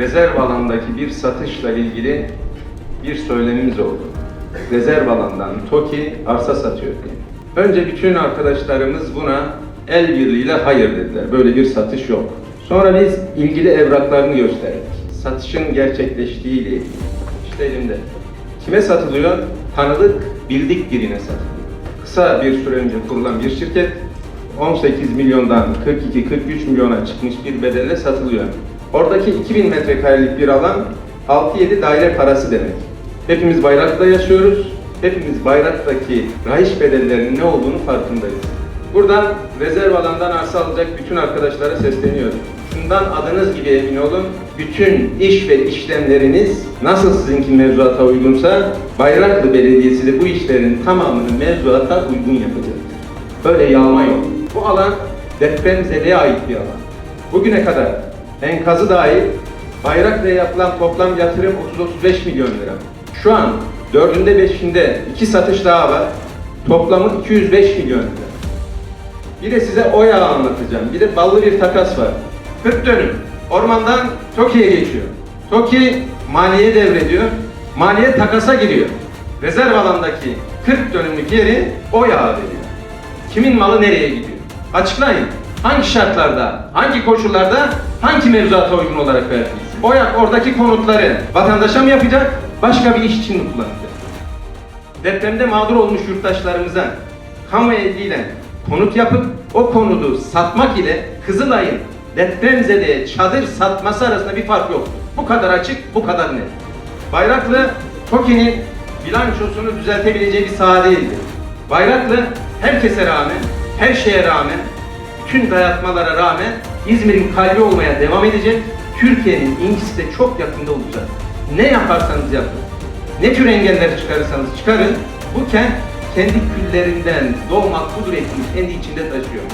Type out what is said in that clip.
rezerv alandaki bir satışla ilgili bir söylemimiz oldu. Rezerv alandan TOKİ arsa satıyor diye. Önce bütün arkadaşlarımız buna el birliğiyle hayır dediler. Böyle bir satış yok. Sonra biz ilgili evraklarını gösterdik. Satışın gerçekleştiği ile ilgili. İşte elimde. Kime satılıyor? Tanıdık, bildik birine satılıyor. Kısa bir süre önce kurulan bir şirket 18 milyondan 42-43 milyona çıkmış bir bedelle satılıyor. Oradaki 2000 metrekarelik bir alan 6-7 daire parası demek. Hepimiz Bayrak'ta yaşıyoruz. Hepimiz Bayrak'taki rahiç bedellerinin ne olduğunu farkındayız. Buradan rezerv alandan arsa alacak bütün arkadaşlara sesleniyorum. Şundan adınız gibi emin olun, bütün iş ve işlemleriniz nasıl sizinki mevzuata uygunsa Bayraklı Belediyesi de bu işlerin tamamını mevzuata uygun yapacak. Böyle yağma yok. Bu alan depremzedeye ait bir alan. Bugüne kadar enkazı dahil Bayraklı'ya yapılan toplam yatırım 30-35 milyon lira. Şu an dördünde beşinde iki satış daha var. Toplamı 205 milyon lira. Bir de size o yağı anlatacağım. Bir de ballı bir takas var. 40 dönüm. Ormandan TOKİ'ye geçiyor. TOKİ maliye devrediyor. Maliye takasa giriyor. Rezerv alandaki 40 dönümlük yeri o yağa veriyor. Kimin malı nereye gidiyor? Açıklayın. Hangi şartlarda, hangi koşullarda, hangi mevzuata uygun olarak verdiniz? OYAK oradaki konutları vatandaşa mı yapacak, başka bir iş için mi kullanacak? Depremde mağdur olmuş yurttaşlarımıza kamu eliyle konut yapıp o konudu satmak ile Kızılay'ın depremzedeye çadır satması arasında bir fark yok. Bu kadar açık, bu kadar net. Bayraklı TOKİ'nin bilançosunu düzeltebileceği bir saha değildi. Bayraklı herkese rağmen, her şeye rağmen, bütün dayatmalara rağmen İzmir'in kalbi olmaya devam edecek. Türkiye'nin incisi de çok yakında olacak. Ne yaparsanız yapın. Ne tür engeller çıkarırsanız çıkarın, bu kent kendi küllerinden doğmak kudretini kendi içinde taşıyor.